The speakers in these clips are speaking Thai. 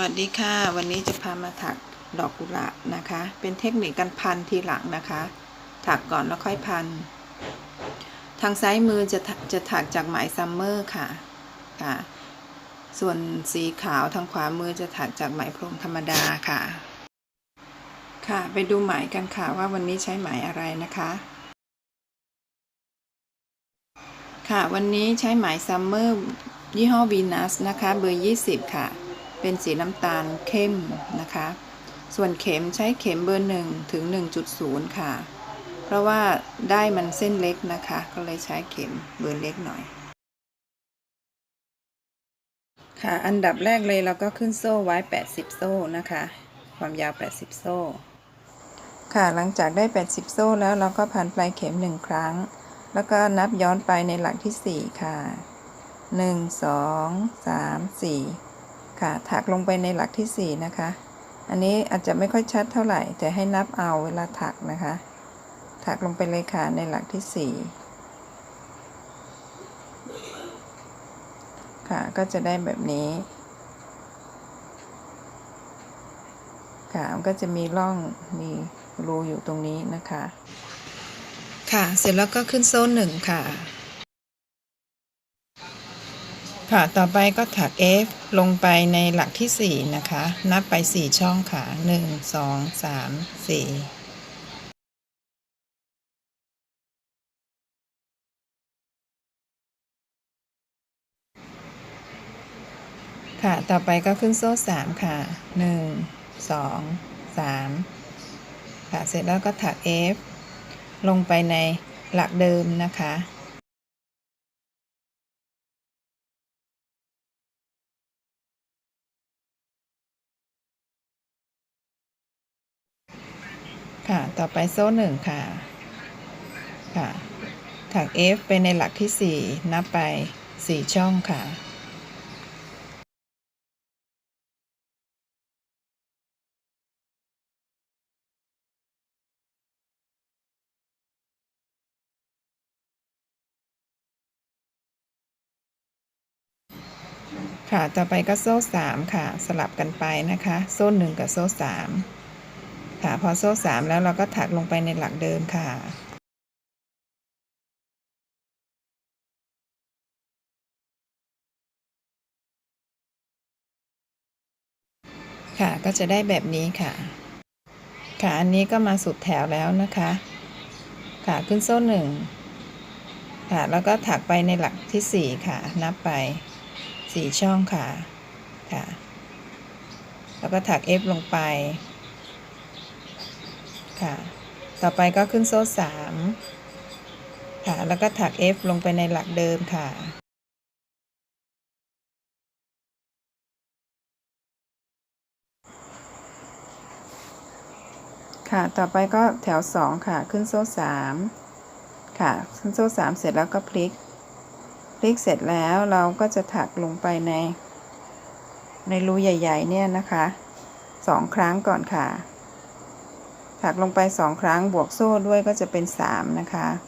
วัสดีค่ะ วันนี้จะพามาถักดอกกุหลาบนะคะ เป็นเทคนิคการพันทีหลังนะคะ ถักก่อนแล้วค่อยพัน ทางซ้ายมือจะจะถักจากไหมซัมเมอร์ค่ะค่ะ ส่วนสีขาวทางขวามือจะถักจากไหมพรมธรรมดาค่ะ ค่ะไปดูไหมกันค่ะว่าวันนี้ใช้ไหมอะไรนะคะ ค่ะวันนี้ใช้ไหมซัมเมอร์ยี่ห้อวีนัสนะคะเบอร์ 20 ค่ะ เป็นสีน้ำตาลเข้มนะคะ ส่วนเข็มใช้เข็มเบอร์1ถึง 1.0 ค่ะ เพราะว่าได้มันเส้นเล็กนะคะ ก็เลยใช้เข็มเบอร์เล็กหน่อย ค่ะ อันดับแรกเลยเราก็ขึ้นโซ่ไว้ 80 โซ่นะคะ ความยาว 80 โซ่ ค่ะหลังจากได้ 80 โซ่แล้วเราก็พันปลายเข็ม 1 ครั้ง แล้วก็นับย้อนไปในหลักที่ 4 ค่ะ 1 2 3 4 ค่ะ ถักลงไปในหลักที่ 4 นะคะ อันนี้อาจจะไม่ค่อยชัดเท่าไหร่ แต่ให้นับเอาเวลาถักนะคะ ถักลงไปเลยค่ะในหลักที่ 4 ค่ะ ก็จะได้แบบนี้ ค่ะมันก็จะมีร่องมีรูอยู่ตรงนี้นะคะ ค่ะ เสร็จแล้วก็ขึ้นโซ่หนึ่งค่ะ ค่ะ ต่อไปก็ถัก F ลงไปในหลักที่ 4 นะคะ นับไป 4 ช่องค่ะ 1 2 3 4ค่ะ ต่อไปก็ขึ้นโซ่3ค่ะ1 2 3ค่ะ เสร็จแล้วก็ถัก F ลงไปในหลักเดิมนะคะ ค่ะ ต่อไปโซ่หนึ่งค่ะ ค่ะ ถัก F ไปในหลักที่ 4 นับไป 4 ช่องค่ะค่ะ ต่อไปก็โซ่ 3 ค่ะ สลับกันไปนะคะ โซ่ 1 กับโซ่ 3 ค่ะ พอโซ่3แล้วเราก็ถักลงไปในหลักเดิมค่ะค่ะก็จะได้แบบนี้ค่ะ ค่ะอันนี้ก็มาสุดแถวแล้วนะคะ ค่ะขึ้นโซ่หนึ่งค่ะแล้วก็ถักไปในหลักที่4ค่ะ นับไป4ช่องค่ะ ค่ะ แล้วก็ถัก F ลงไป ค่ะ ต่อไปก็ขึ้นโซ่3ค่ะ แล้วก็ถัก F ลงไปในหลักเดิมค่ะค่ะ ต่อไปก็แถว 2 ค่ะ ขึ้นโซ่ 3 ค่ะ ขึ้นโซ่ 3 เสร็จแล้วก็พลิก พลิกเสร็จแล้วเราก็จะถักลงไปใน ในรูใหญ่ ๆ เนี่ยนะคะ 2 ครั้งก่อนค่ะ ถักลงไป2ครั้งบวกโซ่ด้วยก็จะเป็น3นะคะ1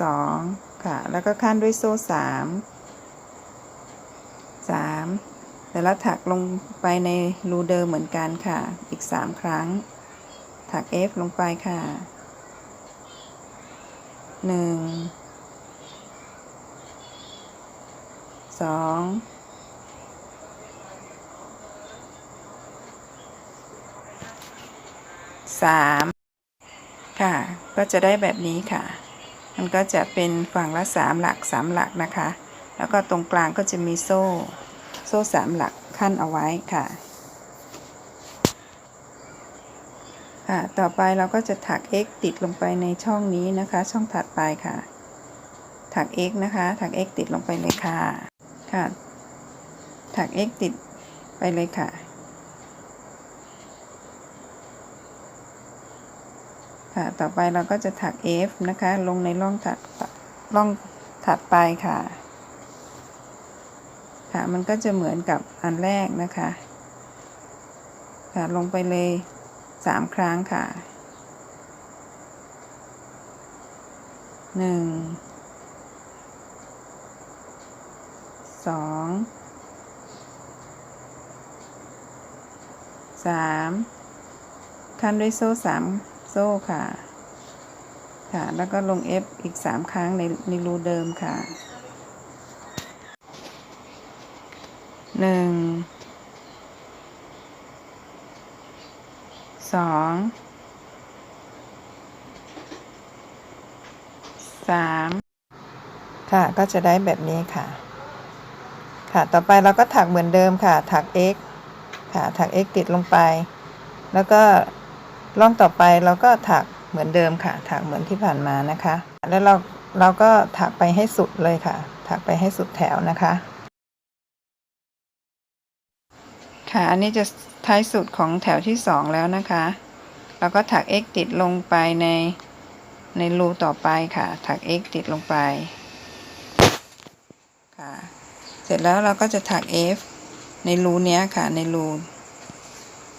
2ค่ะ แล้วก็ขั้นด้วยโซ่3 3แต่แล้วถักลงไปในรูเดิมเหมือนกันค่ะ อีก3ครั้ง ถัก F ลงไปค่ะหนึ่งสอง สามค่ะ ก็จะได้แบบนี้ค่ะ มันก็จะเป็นฝั่งละสามหลักสามหลักนะคะ แล้วก็ตรงกลางก็จะมีโซ่ โซ่สามหลักขั้นเอาไว้ค่ะ ค่ะ ต่อไปเราก็จะถัก x ติดลงไปในช่องนี้นะคะ ช่องถัดไปค่ะ ถัก x นะคะ ถัก x ติดลงไปเลยค่ะ ค่ะ ถัก x ติดไปเลยค่ะ ค่ะ ต่อไปเราก็จะถัก f นะคะ ลงในร่องถัดร่องถัดไปค่ะ ค่ะ มันก็จะเหมือนกับอันแรกนะคะ ค่ะ ลงไปเลยสามครั้งค่ะหนึ่งสองสามขั้นด้วยโซ่สาม โซ่ค่ะ ค่ะ แล้วก็ลง F อีกสามครั้งในในรูเดิมค่ะหนึ่งสองสามค่ะ ก็จะได้แบบนี้ค่ะ ค่ะ ต่อไปเราก็ถักเหมือนเดิมค่ะ ถัก x ค่ะ ถัก x ติดลงไป แล้วก็ ร่องต่อไปเราก็ถักเหมือนเดิมค่ะ ถักเหมือนที่ผ่านมานะคะ แล้วเราเราก็ถักไปให้สุดเลยค่ะ ถักไปให้สุดแถวนะคะ ค่ะ อันนี้จะท้ายสุดของแถวที่สองแล้วนะคะ เราก็ถัก x ติดลงไปในในรูต่อไปค่ะ ถัก x ติดลงไป ค่ะ เสร็จแล้วเราก็จะถัก f ในรูเนี้ยค่ะ ในรู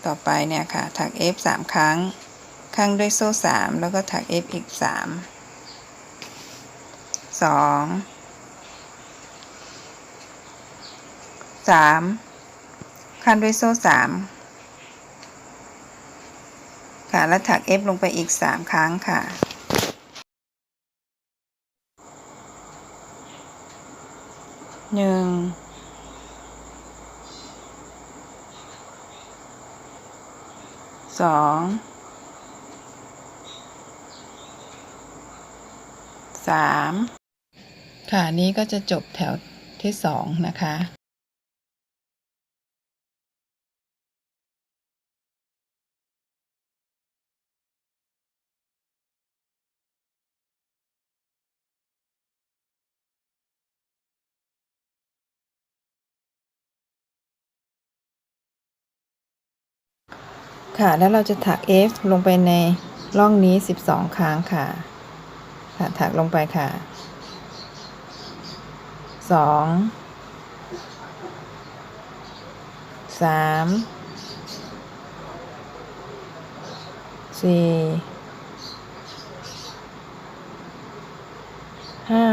ต่อไปเนี่ยค่ะ ถัก f สามครั้ง ข้างด้วยโซ่สามแล้วก็ถัก f อีกสามสองสามขั้นด้วยโซ่สามค่ะ แล้วถัก f ลงไปอีกสามครั้งค่ะ หนึ่ง สองสามค่ะนี้ก็จะจบแถวที่สองนะคะ ค่ะ แล้วเราจะถัก F ลงไปในร่องนี้ 12 ครั้งค่ะ ค่ะ ถักลงไปค่ะสองสามสี่ห้า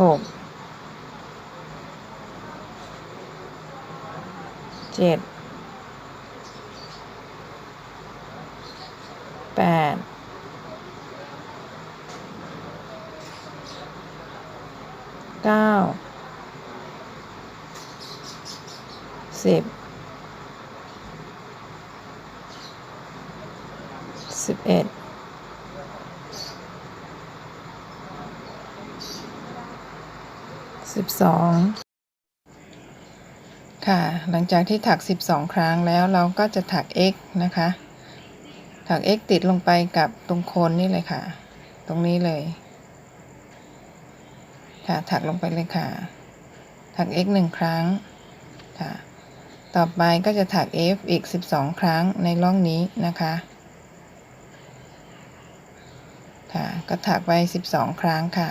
หก เจ็ดแปดเก้าสิบสิบเอ็ดสิบสอง ค่ะ หลังจากที่ถัก 12 ครั้งแล้วเราก็จะถัก x นะคะ ถัก x ติดลงไปกับตรงโคนนี่เลยค่ะ ตรงนี้เลย ค่ะถักลงไปเลยค่ะ ถัก x หนึ่งครั้ง ค่ะ ต่อไปก็จะถัก f อีก 12 ครั้งในร่องนี้นะคะ ค่ะ ก็ถักไป 12 ครั้งค่ะ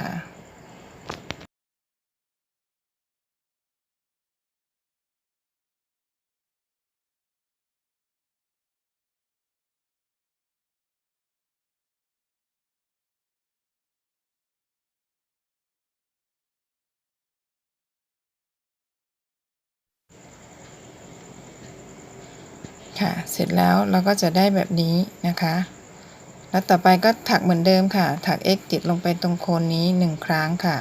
ค่ะ เสร็จแล้วเราก็จะได้แบบนี้นะคะ แล้วต่อไปก็ถักเหมือนเดิมค่ะ ถัก x ติดลงไปตรงโคนนี้หนึ่งครั้งค่ะ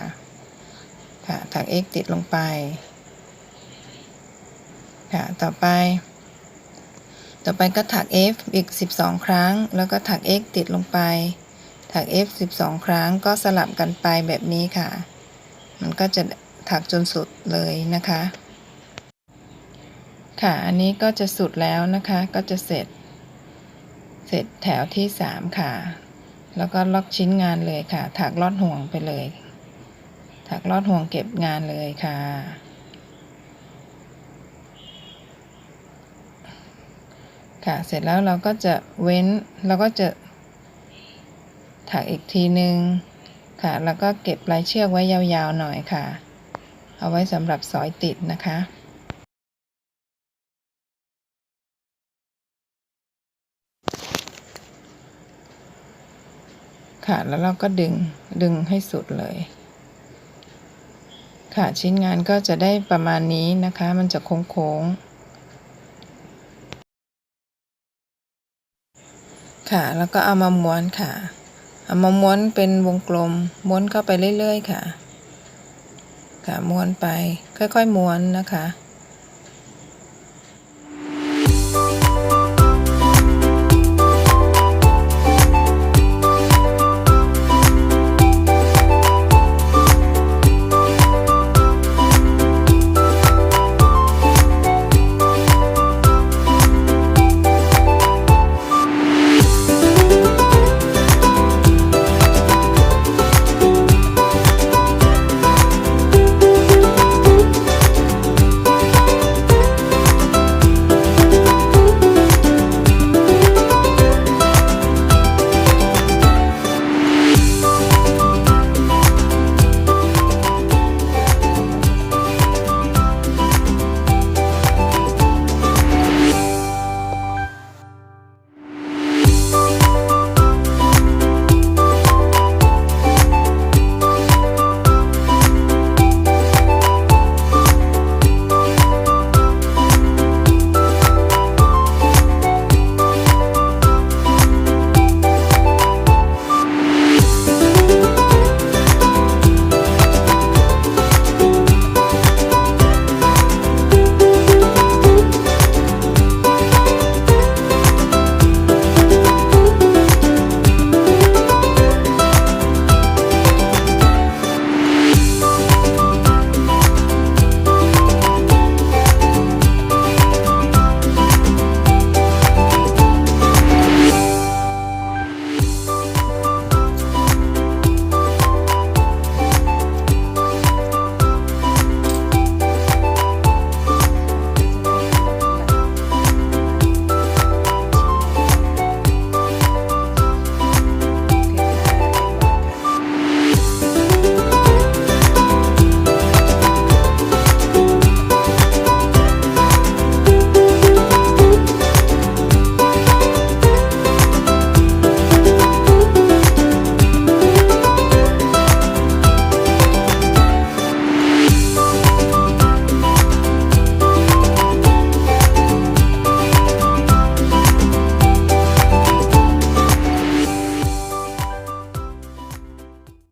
ค่ะ ถัก x ติดลงไป ค่ะ ต่อไป ต่อไปก็ถัก f อีก 12 ครั้ง แล้วก็ถัก x ติดลงไป ถัก f 12 ครั้ง ก็สลับกันไปแบบนี้ค่ะ มันก็จะถักจนสุดเลยนะคะ ค่ะ อันนี้ก็จะสุดแล้วนะคะ ก็จะเสร็จ เสร็จแถวที่สามค่ะ แล้วก็ล็อกชิ้นงานเลยค่ะ ถักลอดห่วงไปเลย ถักลอดห่วงเก็บงานเลยค่ะ ค่ะ เสร็จแล้วเราก็จะเว้น เราก็จะถักอีกทีนึงค่ะ แล้วก็เก็บปลายเชือกไว้ยาวๆหน่อยค่ะ เอาไว้สำหรับสอยติดนะคะ ค่ะ แล้วเราก็ดึงดึงให้สุดเลย ค่ะชิ้นงานก็จะได้ประมาณนี้นะคะ มันจะโค้งๆค่ะ แล้วก็เอามาม้วนค่ะ เอามาม้วนเป็นวงกลม ม้วนเข้าไปเรื่อยๆค่ะ ค่ะ ม้วนไป ค่อยๆ ม้วนนะคะ